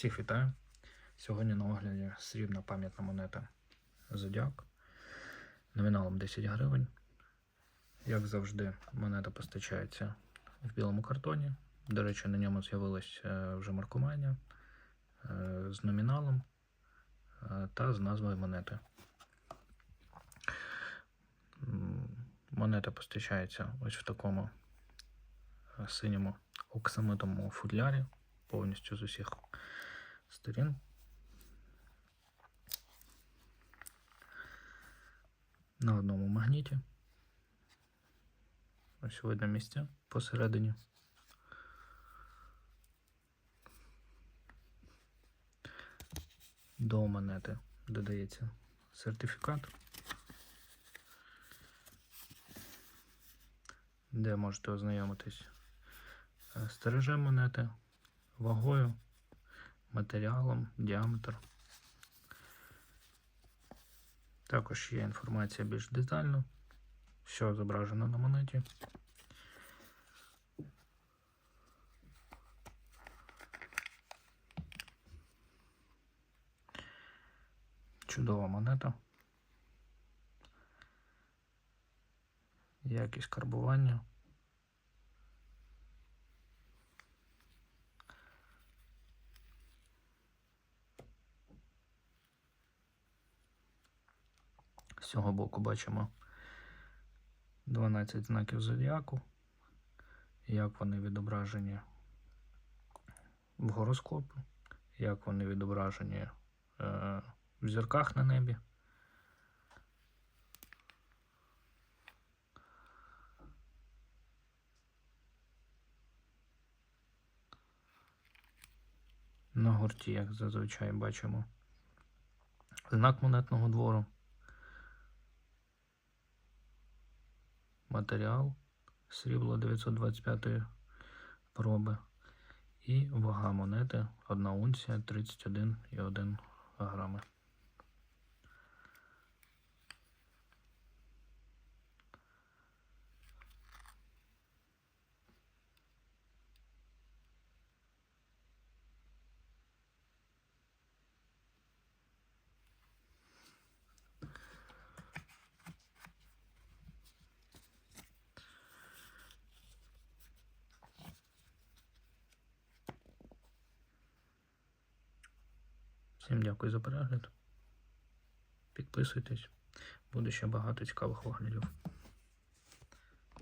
Всіх вітаю. Сьогодні на огляді срібна пам'ятна монета Зодіак номіналом 10 гривень. Як завжди, монета постачається в білому картоні. До речі, на ньому з'явилось е, вже маркування е, з номіналом е, та з назвою монети. Монета постачається ось в такому синьому оксамитовому футлярі, повністю з усіх сторін. На одному магніті. Ось видно місце посередині. До монети додається сертифікат, де можете ознайомитись е, з тиражем монети, вагою, матеріалом, діаметр. Також є інформація більш детально, що зображено на монеті. Чудова монета. Якість карбування. З цього боку бачимо 12 знаків зодіаку, як вони відображені в гороскопі, як вони відображені е, в зірках на небі. На гурті, як зазвичай бачимо, знак монетного двору. Матеріал срібло 925 проби і вага монети 1 унція 31,1 грами. Всім дякую за перегляд. Підписуйтесь, буде ще багато цікавих оглядів.